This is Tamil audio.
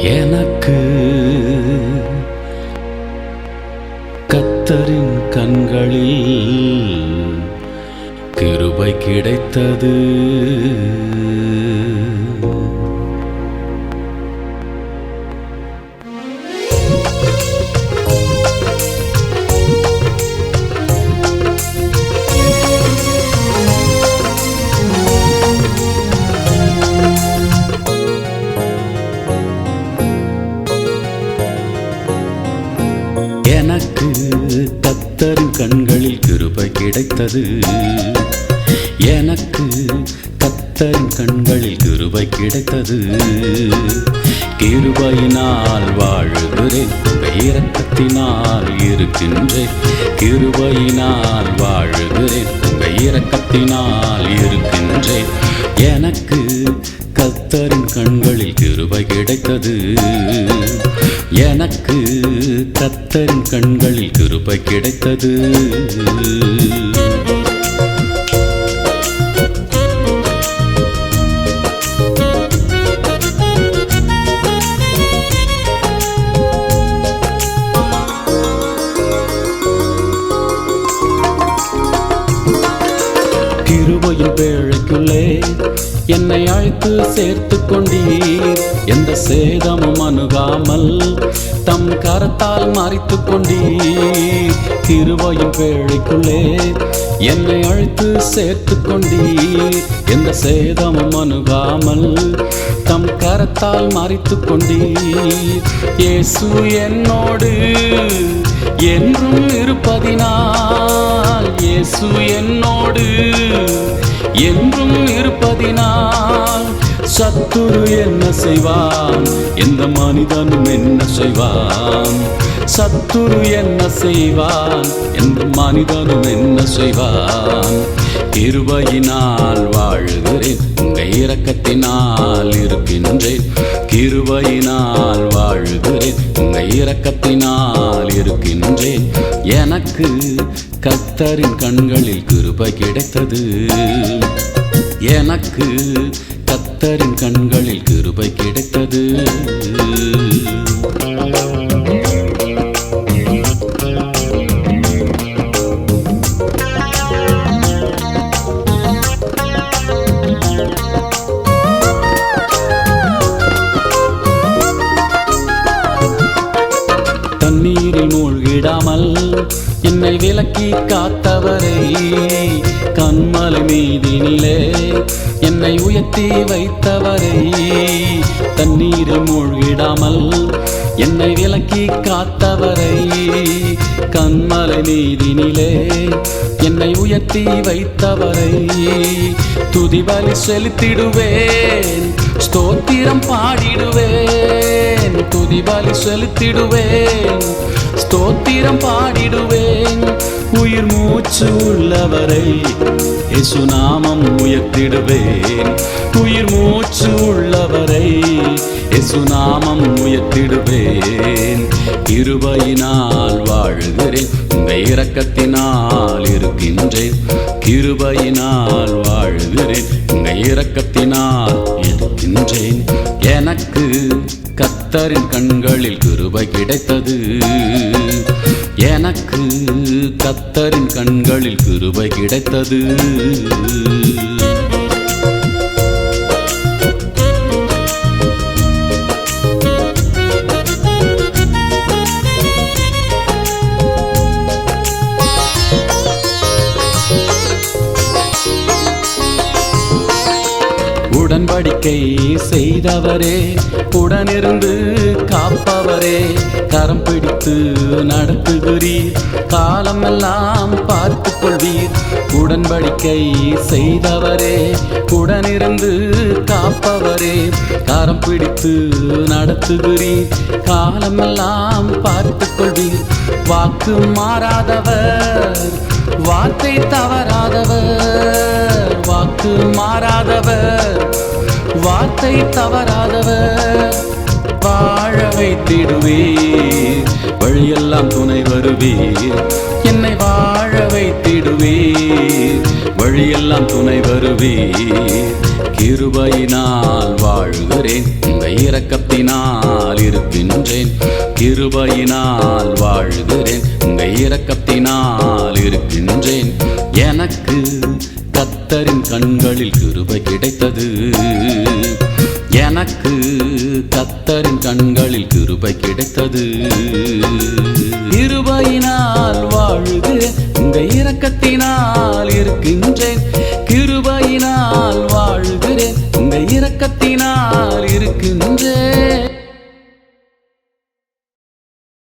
எனக்கு கத்தரின் கண்களில் கிருபை கிடைத்தது. கத்தரின் கண்களில் கிருபை கிடைத்தது. எனக்கு கத்தரின் கண்களில் கிருபை கிடைத்தது. கிருபையினால் வாழுகிறேன் உங்க இரக்கத்தினால் இருக்கின்றேன். கிருபையினால் வாழுகிறேன் உங்க இரக்கத்தினால் இருக்கின்றேன். எனக்கு கத்தரின் கண்களில் கிருபை கிடைத்தது. எனக்கு கத்தரின் கண்களில் கிருபை கிடைத்தது. கிருபையின் வேளைக்குள்ளே என்னை சேர்த்து கொண்டீர். எந்த சேதமும் அணுகாமல் தம் கரத்தால் மறைத்து கொண்டீர். கிருபையின் பேழைக்குள்ளே என்னை அழைத்து சேர்த்து கொண்டீர். எந்த சேதமும் அணுகாமல் தம் கரத்தால் மறைத்து கொண்டீர். இயேசு என்னோடு என்றும் இருப்பதினால் இயேசு என்னோடு என்றும் இருப்பதினால் சத்துரு என்ன செய்வான்? எந்த மனிதனும் என்ன செய்வான்? சத்துரு என்ன செய்வான்? எந்த மனிதனும் என்ன செய்வான்? கிருபையினால் வாழுகிறேன் உங்க இரக்கத்தினால் இருக்கின்றேன். கிருபையினால் வாழுகிறேன் உங்க இரக்கத்தினால் இருக்கின்றேன். எனக்கு கத்தரின் கண்களில் கிருபை கிடைத்தது. எனக்கு கத்தரின் கண்களில் கிருபை கிடைத்தது. விலக்கி காத்தவரை கண்மலை மீதினிலே என்னை உயர்த்தி வைத்தவரை தண்ணீரில் மூழ்கிடாமல் என்னை விலக்கி காத்தவரை கண்மலை மீதினிலே என்னை உயர்த்தி வைத்தவரை துதிபலி செலுத்திடுவேன் ஸ்தோத்திரம் பாடிடுவேன். துதிபலி செலுத்திடுவேன். ஸ்தோத்திரம் பாடிடுவேன். உயிர் மூச்சு உள்ளவரை இசுநாமம் உயர்த்திடுவேன். உயிர் மூச்சு உள்ளவரை இசுநாமம் உயர்த்திடுவேன். கிருபையினால் வாழ்கிறேன். உங்கள் இரக்கத்தினால் இருக்கின்றேன். கிருபையினால் வாழ்கிறேன். உங்கள் இரக்கத்தினால் இருக்கின்றேன். எனக்கு கத்தரின் கண்களில் கிருபை கிடைத்தது. எனக்கு கத்தரின் கண்களில் கிருபை கிடைத்தது. உடன்படிக்கை செய்தவரே உடனிருந்து காப்பவரே கரம் பிடித்து நடத்துகிறீர் காலமெல்லாம் பார்த்து கொள்வீர். உடன்படிக்கை செய்தவரே உடனிருந்து காப்பவரே கரம் பிடித்து நடத்துகிறீர். காலமெல்லாம் பார்த்து கொள்வீர். வாக்கு மாறாதவர் வார்த்தை தவறாதவர் வாக்கு மாறாதவர். வார்த்தை தவறாதவர். வாழ வைத்திடுவீர். வழியெல்லாம் துணை வருவீர். என்னை வாழ வைத்திடுவீர். வழியெல்லாம் துணை வருவீர். கிருபையினால் வாழ்கிறேன். உங்க இரக்கத்தினால் இருக்கின்றேன். கிருபையினால் வாழ்கிறேன். உங்க இரக்கத்தினால் இருக்கின்றேன். எனக்கு கத்தரின் கண்களில் கிருபை கிடைத்தது. எனக்கு கத்தரின் கண்களில் கிருபை கிடைத்தது. கிருபையினால் வாழுது உங்க இரக்கத்தினால்